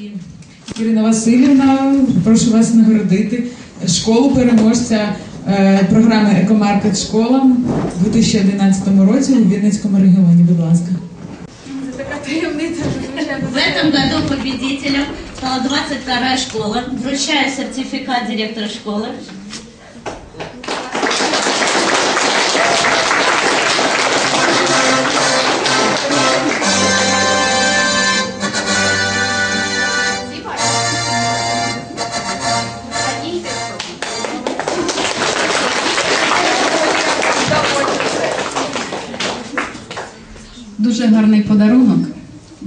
І Ірина Васильівна, прошу вас нагородити школу переможця е, програми Екомаркет школа у 2011 році у Вінницькому регіоні. Будь ласка. Це така таємниця. В этом году победителем стала 22 школа. Вручаю сертификат директора школы.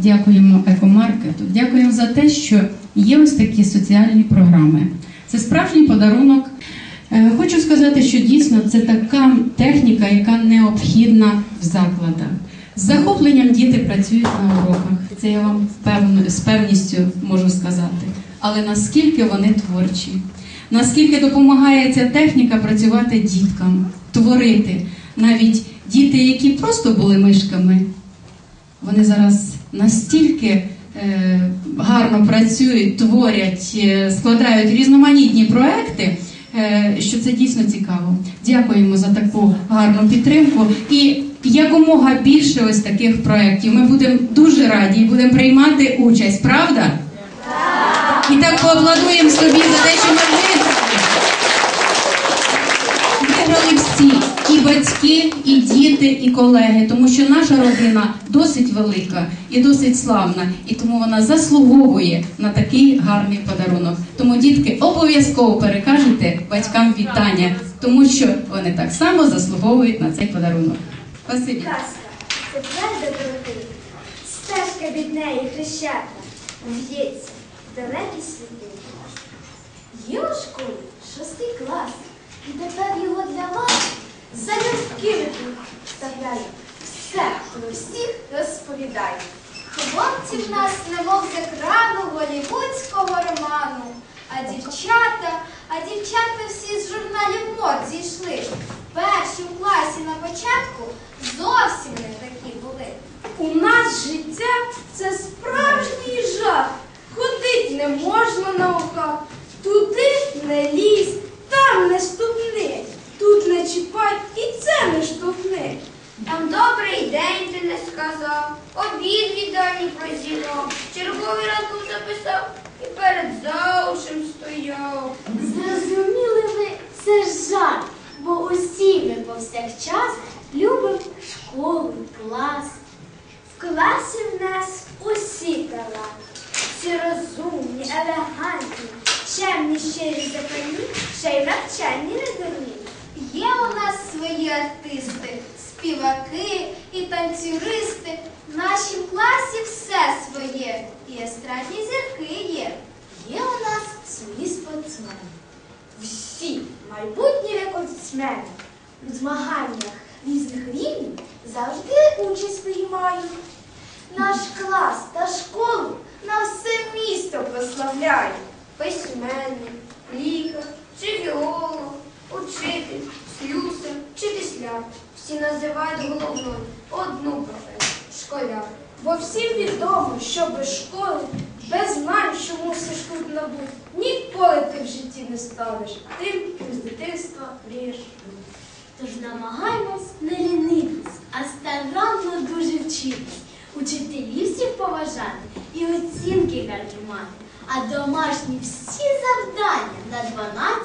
Дякуємо екомаркету. Дякуємо за те, що є ось такі соціальні програми. Це справжній подарунок. Е, Хочу сказати, що дійсно це така техніка, яка необхідна в закладах. З захопленням діти працюють на уроках. Це я вам з певністю можу сказати. Але наскільки вони творчі, наскільки допомагає ця техніка працювати діткам, творити. Навіть діти, які просто були мишками, вони зараз настільки е, гарно працюють, творять, е, складають різноманітні проекти, е, що це дійсно цікаво. Дякуємо за таку гарну підтримку. І якомога більше ось таких проєктів. Ми будемо дуже раді і будемо приймати участь, правда? І так поаплодуємо собі за те, що ми діти, і колеги, тому що наша родина досить велика і досить славна, і тому вона заслуговує на такий гарний подарунок. Тому дітки обов'язково перекажете батькам вітання, тому що вони так само заслуговують на цей подарунок. Спасибі. Це твердо дорогий, стежка від неї хрещата, в'ється в далекі світи. Є у школі шостий клас, і тепер його для вас залюбки вставляє. Все про всіх розповідає. Хлопці в нас немов з екрану голівудського роману, а дівчата, а дівчата всі з журналів мод зійшли. Перші у класі на початку зовсім не такі були. У нас життя це справжній жах. Ходить не можна на оках. Туди не лізь, там не ступни. Не чіпай і це не штовхни. Там добрий день ти не сказав, обід віддані прозірав, черговий ранку записав і перед заушем стояв. Зрозуміли ви, це жарт, бо усі ми повсякчас любимо школу, клас. В класі в нас усі таланти, всі розумні, елегантні, чемні, щирі, запальні, ще й навчальні не дурні. Є у нас свої артисти, співаки і танцюристи. В нашім класі все своє, і естрадні зірки є. Є у нас свої спортсмени. Всі майбутні рекордсмени у змаганнях різних рівнів завжди участь приймають. Наш клас та школу на все місто прославляють. Письменник, лікар чи геолог, учитель, слюсар чи тисляр. Всі називають головною одну професію школяр. Бо всім відомо, що без школи, без знань, що мусиш тут набути, ніколи ти в житті не станеш. Тим, ким з дитинства мрієш. Тож намагаємось не лінитись, а старанно дуже вчитись. Учителів всіх поважати і оцінки гарні мати, а домашні всі завдання на 12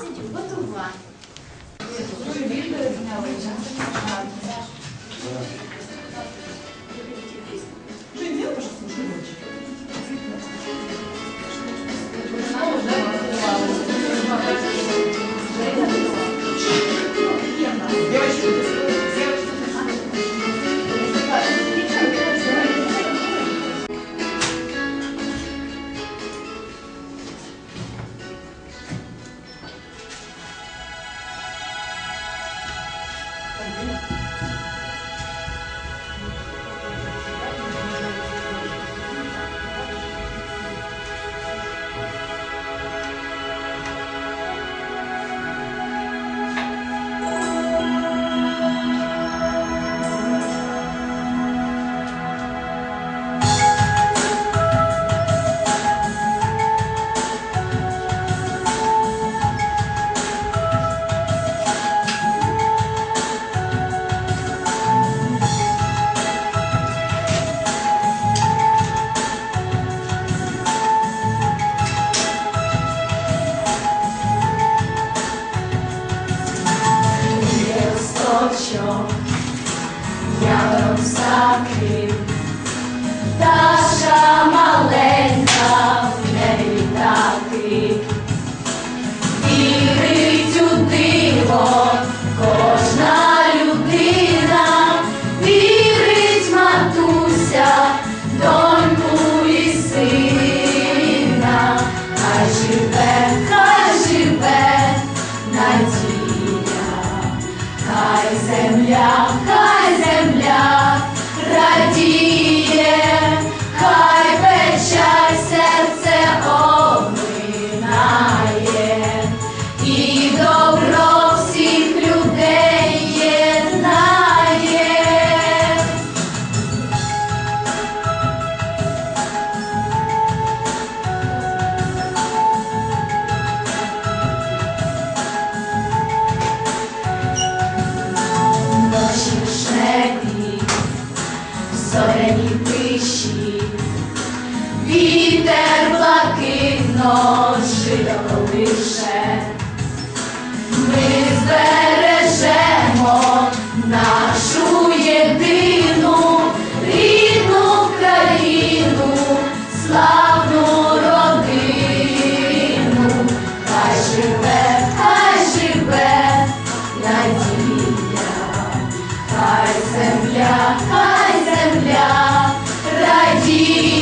see.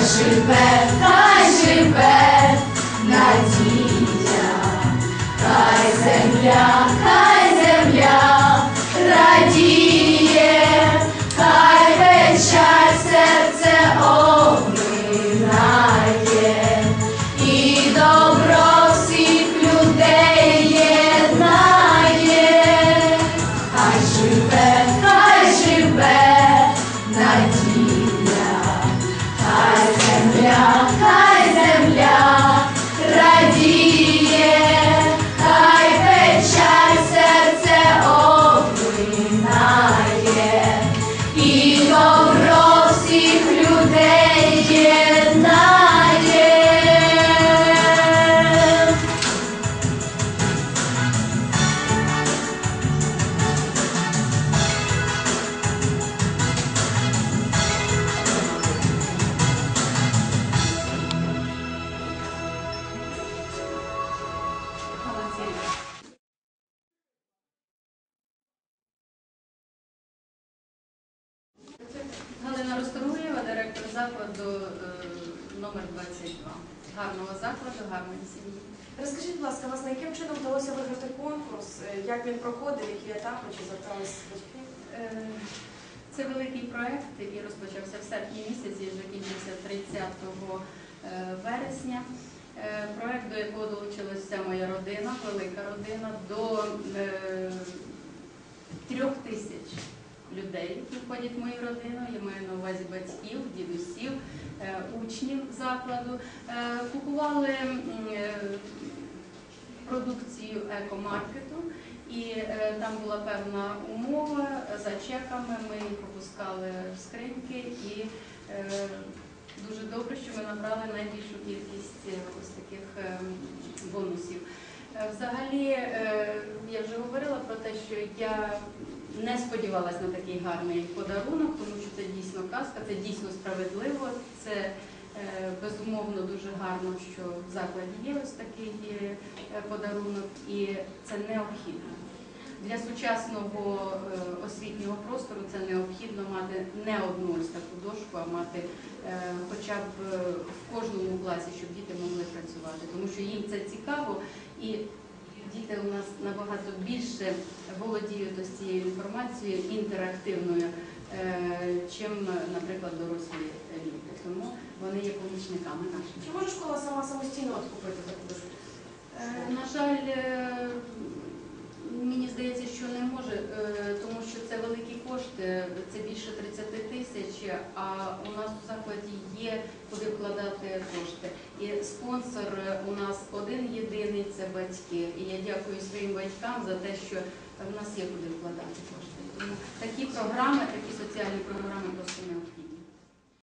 Хай живе, хай живе надія, хай земля, закладу е, номер 22. Гарного закладу, гарної сім'ї. Розкажіть, будь ласка, вас на яким чином вдалося виграти конкурс? Е, Як він проходив, які етапи, чи звертались батьки? Е, Це великий проект, який розпочався в серпні місяці і закінчився 30 е, вересня. Проект, до якого долучилася вся моя родина, велика родина, до трьох тисяч людей, які входять в мою родину. Я маю на увазі батьків, дідусів, е, учнів закладу. Е, Купували е, продукцію екомаркету. І там була певна умова за чеками. Ми їх пропускали в скриньки, і дуже добре, що ми набрали найбільшу кількість ось таких бонусів. Взагалі, я вже говорила про те, що я не сподівалася на такий гарний подарунок, тому що це дійсно казка, це дійсно справедливо. Це е, безумовно дуже гарно, що в закладі є ось такий е, подарунок, і це необхідно. Для сучасного е, освітнього простору це необхідно мати не одну ось таку дошку, а мати хоча б в кожному класі, щоб діти могли працювати, тому що їм це цікаво і діти у нас набагато більше володіють ось цією інформацією інтерактивною, е, чим, наприклад, дорослі люди. Тому вони є помічниками нашими. Чи може школа сама самостійно от купити таку дошку? Е, На жаль, е, Мені здається, що не може, е, тому що це великі кошти, це більше 30 тисяч, а у нас у закладі є куди вкладати кошти. І спонсор у нас один єдиний це батьки. І я дякую своїм батькам за те, що в нас є куди вкладати кошти. Такі програми, такі соціальні програми просто необхідні.